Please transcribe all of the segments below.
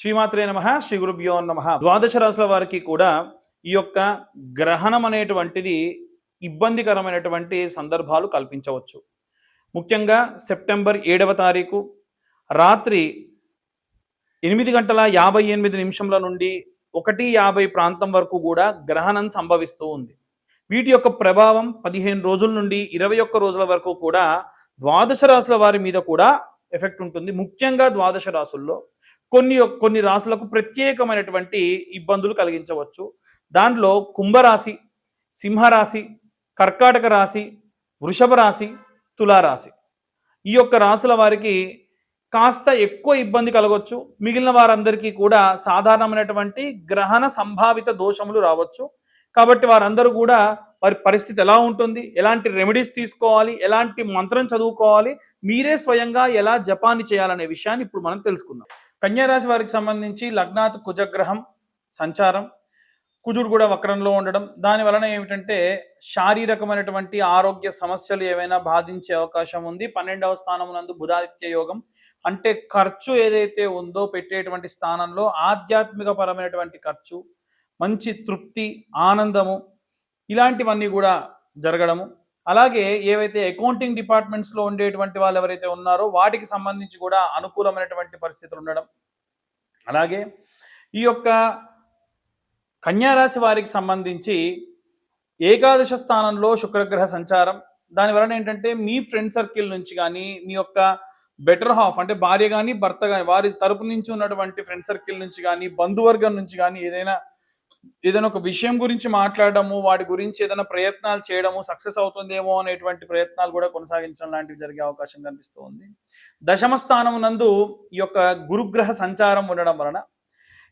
శ్రీమాత్రే నమ శ్రీ గురుభ్యో నమ. ద్వాదశ రాశుల వారికి కూడా ఈ యొక్క గ్రహణం అనేటువంటిది ఇబ్బందికరమైనటువంటి సందర్భాలు కల్పించవచ్చు. ముఖ్యంగా సెప్టెంబర్ ఏడవ తారీఖు రాత్రి ఎనిమిది గంటల యాభై ఎనిమిది నిమిషంల నుండి ఒకటి యాభై ప్రాంతం వరకు కూడా గ్రహణం సంభవిస్తూ ఉంది. వీటి యొక్క ప్రభావం పదిహేను రోజుల నుండి ఇరవై ఒక్క రోజుల వరకు కూడా ద్వాదశ రాశుల వారి మీద కూడా ఎఫెక్ట్ ఉంటుంది. ముఖ్యంగా ద్వాదశ రాశుల్లో కొన్ని కొన్ని రాశులకు ప్రత్యేకమైనటువంటి ఇబ్బందులు కలిగించవచ్చు. దాంట్లో కుంభరాశి సింహరాశి కర్కాటక రాశి వృషభ రాశి తులారాశి. ఈ యొక్క రాశుల వారికి కాస్త ఎక్కువ ఇబ్బంది కలగవచ్చు మిగిలిన వారందరికీ కూడా సాధారణమైనటువంటి గ్రహణ సంభావిత దోషములు రావచ్చు. కాబట్టి వారందరూ కూడా వారి పరిస్థితి ఎలా ఉంటుంది? ఎలాంటి రెమెడీస్ తీసుకోవాలి? ఎలాంటి మంత్రం చదువుకోవాలి? మీరే స్వయంగా ఎలా జపాన్ని చేయాలనే విషయాన్ని ఇప్పుడు మనం తెలుసుకుందాం. కన్యారాశి వారికి సంబంధించి లగ్నాత్ కుజగ్రహం సంచారం కుజుడు కూడా వక్రంలో ఉండడం. దాని వలన ఏమిటంటే శారీరకమైనటువంటి ఆరోగ్య సమస్యలు ఏవైనా బాధించే అవకాశం ఉంది. పన్నెండవ స్థానం నందు బుధాదిత్య యోగం. అంటే ఖర్చు ఏదైతే ఉందో పెట్టేటువంటి స్థానంలో ఆధ్యాత్మిక పరమైనటువంటి ఖర్చు మంచి తృప్తి ఆనందము ఇలాంటివన్నీ కూడా జరగడము. అలాగే ఏవైతే అకౌంటింగ్ డిపార్ట్మెంట్స్లో ఉండేటువంటి వాళ్ళు ఎవరైతే ఉన్నారో వాటికి సంబంధించి కూడా అనుకూలమైనటువంటి పరిస్థితులు ఉండడం. అలాగే ఈ యొక్క కన్యారాశి వారికి సంబంధించి ఏకాదశ స్థానంలో శుక్రగ్రహ సంచారం. దాని వలన ఏంటంటే మీ ఫ్రెండ్ సర్కిల్ నుంచి కానీ మీ యొక్క బెటర్ హాఫ్ అంటే భార్య కానీ భర్త కానీ వారి తరపు నుంచి ఉన్నటువంటి ఫ్రెండ్ సర్కిల్ నుంచి కానీ బంధువర్గం నుంచి కానీ ఏదైనా ఏదైనా ఒక విషయం గురించి మాట్లాడడము వాటి గురించి ఏదైనా ప్రయత్నాలు చేయడము సక్సెస్ అవుతుందేమో అనేటువంటి ప్రయత్నాలు కూడా కొనసాగించడం లాంటివి జరిగే అవకాశం కనిపిస్తూ ఉంది దశమ స్థానం నందు ఈ యొక్క గురుగ్రహ సంచారం ఉండడం వలన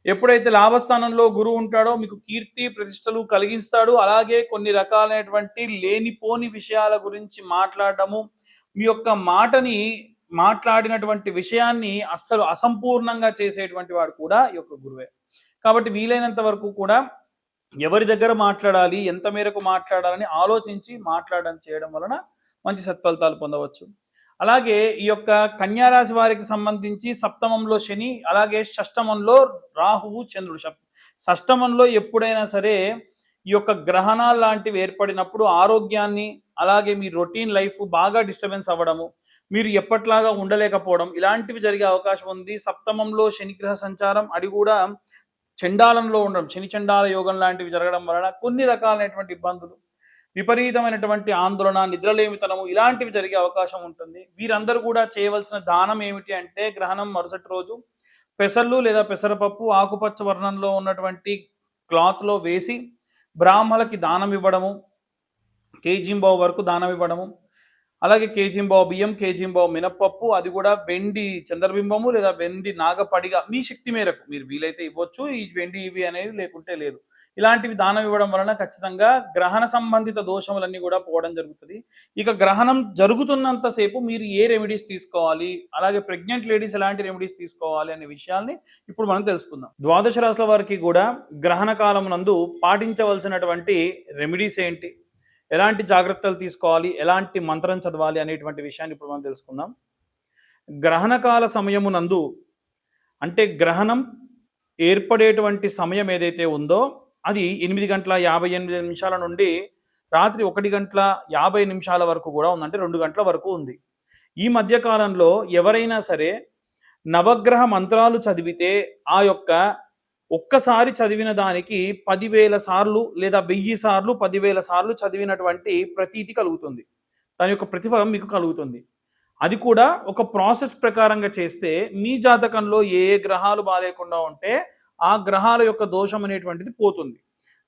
ఎప్పుడైతే లాభస్థానంలో గురువు ఉంటాడో మీకు కీర్తి ప్రతిష్టలు కలిగిస్తాడు. అలాగే కొన్ని రకాలైనటువంటి లేనిపోని విషయాల గురించి మాట్లాడటము మీ యొక్క మాటని మాట్లాడినటువంటి విషయాన్ని అస్సలు అసంపూర్ణంగా చేసేటువంటి వాడు కూడా ఈ యొక్క గురువే. కాబట్టి వీలైనంత వరకు కూడా ఎవరి దగ్గర మాట్లాడాలి ఎంత మేరకు మాట్లాడాలని ఆలోచించి మాట్లాడడం చేయడం వలన మంచి సత్ఫలితాలు పొందవచ్చు. అలాగే ఈ యొక్క కన్యారాశి వారికి సంబంధించి సప్తమంలో శని అలాగే షష్టమంలో రాహువు చంద్రుడు. షష్టమంలో ఎప్పుడైనా సరే ఈ యొక్క గ్రహణాలు లాంటివి ఏర్పడినప్పుడు ఆరోగ్యాన్ని అలాగే మీ రొటీన్ లైఫ్ బాగా డిస్టర్బెన్స్ అవ్వడము మీరు ఎప్పట్లాగా ఉండలేకపోవడం ఇలాంటివి జరిగే అవకాశం ఉంది. సప్తమంలో శనిగ్రహ సంచారం అది కూడా చండాలంలో ఉండడం శని చండాల యోగం లాంటివి జరగడం వలన కొన్ని రకాలైనటువంటి ఇబ్బందులు విపరీతమైనటువంటి ఆందోళన నిద్రలేమితనము ఇలాంటివి జరిగే అవకాశం ఉంటుంది. వీరందరూ కూడా చేయవలసిన దానం ఏమిటి అంటే గ్రహణం మరుసటి రోజు పెసర్లు లేదా పెసరపప్పు ఆకుపచ్చ వర్ణంలో ఉన్నటువంటి క్లాత్లో వేసి బ్రాహ్మలకి దానం ఇవ్వడము కేజీంబావు వరకు దానం ఇవ్వడము అలాగే కేజీంబావు బియ్యం కేజీంబావు మినప్పప్పు అది కూడా వెండి చంద్రబింబము లేదా వెండి నాగపడిగా మీ శక్తి మేరకు. మీరు వీలైతే ఇవ్వచ్చు. ఈ వెండి ఇవి అనేది లేకుంటే లేదు. ఇలాంటివి దానం ఇవ్వడం వలన ఖచ్చితంగా గ్రహణ సంబంధిత దోషములన్నీ కూడా పోవడం జరుగుతుంది. ఇక గ్రహణం జరుగుతున్నంతసేపు మీరు ఏ రెమెడీస్ తీసుకోవాలి అలాగే ప్రెగ్నెంట్ లేడీస్ ఎలాంటి రెమెడీస్ తీసుకోవాలి అనే విషయాల్ని ఇప్పుడు మనం తెలుసుకుందాం. ద్వాదశ రాశుల వారికి కూడా గ్రహణ కాలం నందు పాటించవలసినటువంటి రెమెడీస్ ఏంటి? ఎలాంటి జాగ్రత్తలు తీసుకోవాలి? ఎలాంటి మంత్రం చదవాలి? అనేటువంటి విషయాన్ని ఇప్పుడు మనం తెలుసుకుందాం. గ్రహణకాల సమయమునందు అంటే గ్రహణం ఏర్పడేటువంటి సమయం ఏదైతే ఉందో అది ఎనిమిది గంటల యాభై ఎనిమిది నిమిషాల నుండి రాత్రి ఒకటి గంటల యాభై నిమిషాల వరకు కూడా ఉందంటే రెండు గంటల వరకు ఉంది. ఈ మధ్యకాలంలో ఎవరైనా సరే నవగ్రహ మంత్రాలు చదివితే ఆ యొక్క ఒక్కసారి చదివిన దానికి పదివేల సార్లు లేదా వెయ్యి సార్లు పదివేల సార్లు చదివినటువంటి ప్రతీతి కలుగుతుంది. దాని యొక్క ప్రతిఫలం మీకు కలుగుతుంది. అది కూడా ఒక ప్రాసెస్ ప్రకారంగా చేస్తే మీ జాతకంలో ఏ ఏ గ్రహాలు బాగాలేకుండా ఉంటే ఆ గ్రహాల యొక్క దోషం అనేటువంటిది పోతుంది.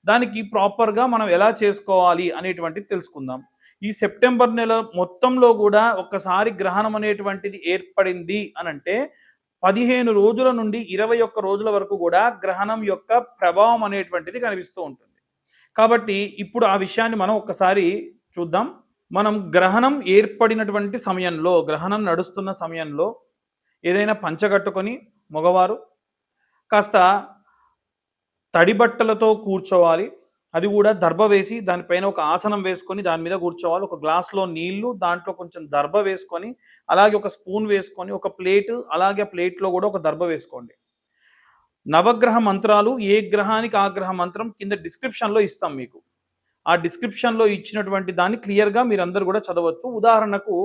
దానికి ప్రాపర్గా మనం ఎలా చేసుకోవాలి అనేటువంటిది తెలుసుకుందాం. ఈ సెప్టెంబర్ నెల మొత్తంలో కూడా ఒక్కసారి గ్రహణం అనేటువంటిది ఏర్పడింది అని అంటే పదిహేను రోజుల నుండి ఇరవై ఒక్క రోజుల వరకు కూడా గ్రహణం యొక్క ప్రభావం అనేటువంటిది కనిపిస్తూ ఉంటుంది. కాబట్టి ఇప్పుడు ఆ విషయాన్ని మనం ఒక్కసారి చూద్దాం. మనం గ్రహణం ఏర్పడినటువంటి సమయంలో గ్రహణం నడుస్తున్న సమయంలో ఏదైనా పంచగట్టుకొని మగవారు కాస్త తడి బట్టలతో కూర్చోవాలి. అది కూడా దర్భ వేసి దానిపైన ఒక ఆసనం వేసుకొని దాని మీద కూర్చోవాలి. ఒక గ్లాస్లో నీళ్ళు దాంట్లో కొంచెం దర్భ వేసుకొని అలాగే ఒక స్పూన్ వేసుకొని ఒక ప్లేట్ అలాగే ప్లేట్లో కూడా ఒక దర్భ వేసుకోండి. నవగ్రహ మంత్రాలు ఏ గ్రహానికి ఆ గ్రహ మంత్రం కింద డిస్క్రిప్షన్లో ఇస్తాం మీకు. ఆ డిస్క్రిప్షన్లో ఇచ్చినటువంటి దాన్ని క్లియర్గా మీరందరూ కూడా చదవచ్చు. ఉదాహరణకు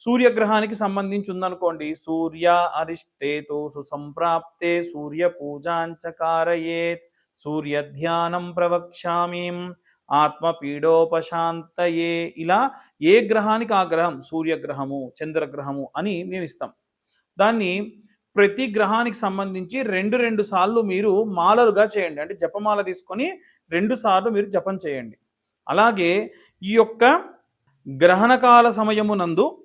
సూర్యగ్రహానికి సంబంధించి ఉందనుకోండి. సూర్య అరిష్టేతో సుసంప్రాప్తే సూర్య పూజాంచకారయేత్. సూర్యధ్యానం ప్రవక్ష్యామీం. ఆత్మపీడోపశాంతయే. ఇలా ఏ గ్రహానికి ఆ గ్రహం? సూర్యగ్రహము చంద్రగ్రహము అని మేము ఇస్తాం. దాన్ని ప్రతి గ్రహానికి సంబంధించి రెండు రెండు సార్లు మీరు మాలలుగా చేయండి. అంటే జపమాల తీసుకొని రెండు సార్లు మీరు జపం చేయండి. అలాగే ఈ యొక్క గ్రహణకాల సమయమునందు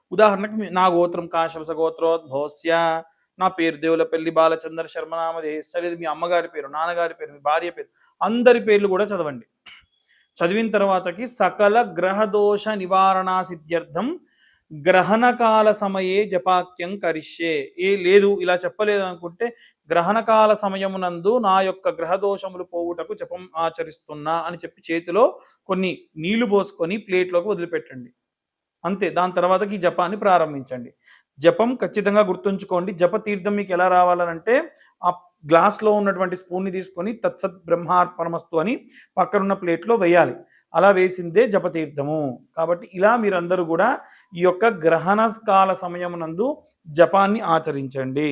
ఉదాహరణకు నా గోత్రం కాశంస గోత్రోద్భోస్య నా పేరు దేవులపల్లి బాలచంద్ర శర్మ నామధేశ్వర ఇది మీ అమ్మగారి పేరు నాన్నగారి పేరు మీ భార్య పేరు అందరి పేర్లు కూడా చదవండి. చదివిన తర్వాతకి సకల గ్రహదోష నివారణా సిద్ధ్యర్థం గ్రహణకాల సమయే జపాక్యం కరిష్యే. ఏ లేదు ఇలా చెప్పలేదు అనుకుంటే గ్రహణకాల సమయమునందు నా యొక్క గ్రహదోషములు పోవుటకు జపం ఆచరిస్తున్నా అని చెప్పి చేతిలో కొన్ని నీళ్ళు పోసుకొని ప్లేట్లోకి వదిలిపెట్టండి. అంతే. దాని తర్వాతకి జపాన్ని ప్రారంభించండి. జపం ఖచ్చితంగా గుర్తుంచుకోండి. జప తీర్థం మీకు ఎలా రావాలనంటే ఆ గ్లాస్లో ఉన్నటువంటి స్పూన్ని తీసుకొని తత్సత్ బ్రహ్మార్పణమస్తు అని పక్కనున్న ప్లేట్లో వేయాలి. అలా వేసిందే జపతీర్థము కాబట్టి ఇలా మీరందరూ కూడా ఈ యొక్క గ్రహణ కాల సమయమునందు జపాన్ని ఆచరించండి.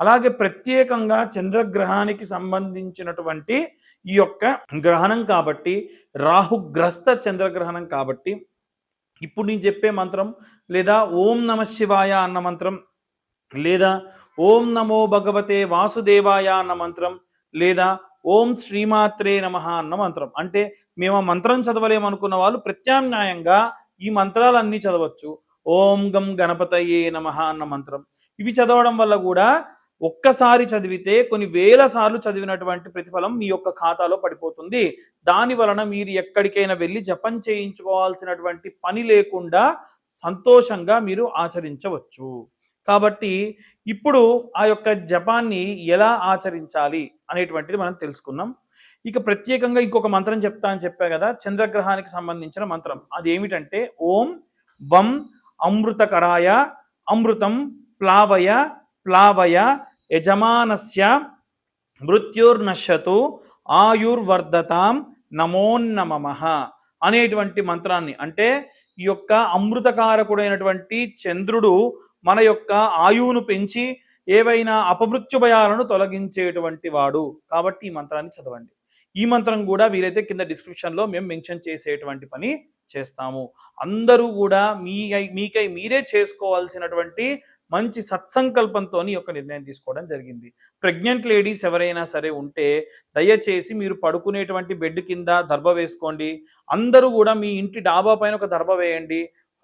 అలాగే ప్రత్యేకంగా చంద్రగ్రహానికి సంబంధించినటువంటి ఈ యొక్క గ్రహణం కాబట్టి రాహుగ్రస్త చంద్రగ్రహణం కాబట్టి ఇప్పుడు నేను చెప్పే మంత్రం లేదా ఓం నమ శివాయ అన్న మంత్రం లేదా ఓం నమో భగవతే వాసుదేవాయ అన్న మంత్రం లేదా ఓం శ్రీమాత్రే నమ అన్న మంత్రం. అంటే మేము ఆ మంత్రం చదవలేమనుకున్న వాళ్ళు ప్రత్యామ్నాయంగా ఈ మంత్రాలన్నీ చదవచ్చు. ఓం గం గణపతయే నమ అన్న మంత్రం. ఇవి చదవడం వల్ల కూడా ఒక్కసారి చదివితే కొన్ని వేల సార్లు చదివినటువంటి ప్రతిఫలం మీ యొక్క ఖాతాలో పడిపోతుంది. దాని వలన మీరు ఎక్కడికైనా వెళ్ళి జపం చేయించుకోవాల్సినటువంటి పని లేకుండా సంతోషంగా మీరు ఆచరించవచ్చు. కాబట్టి ఇప్పుడు ఆ యొక్క జపాన్ని ఎలా ఆచరించాలి అనేటువంటిది మనం తెలుసుకున్నాం ఇక ప్రత్యేకంగా ఇంకొక మంత్రం చెప్తా అని చెప్పా కదా చంద్రగ్రహానికి సంబంధించిన మంత్రం. అది ఏమిటంటే ఓం వం అమృతకరాయ అమృతం ప్లావయ ప్లావయ యజమానస్య మృత్యుర్నశతు ఆయుర్వర్ధతాం నమోన్నమ అనేటువంటి మంత్రాన్ని. అంటే ఈ యొక్క అమృతకారకుడైనటువంటి చంద్రుడు మన యొక్క ఆయువును పెంచి ఏవైనా అపమృత్యు భయాలను తొలగించేటువంటి వాడు. కాబట్టి ఈ మంత్రాన్ని చదవండి. ఈ మంత్రం కూడా వీలైతే కింద డిస్క్రిప్షన్లో మేము మెన్షన్ చేసేటువంటి పని చేస్తాము. అందరూ కూడా మీ మీకై మీరే చేసుకోవాల్సినటువంటి మంచి సత్సంకల్పంతో ఒక నిర్ణయం తీసుకోవడం జరిగింది. ప్రెగ్నెంట్ లేడీస్ ఎవరైనా సరే ఉంటే దయచేసి మీరు పడుకునేటువంటి బెడ్ కింద దర్భ వేసుకోండి. అందరూ కూడా మీ ఇంటి డాబా పైన ఒక దర్భ వేయండి.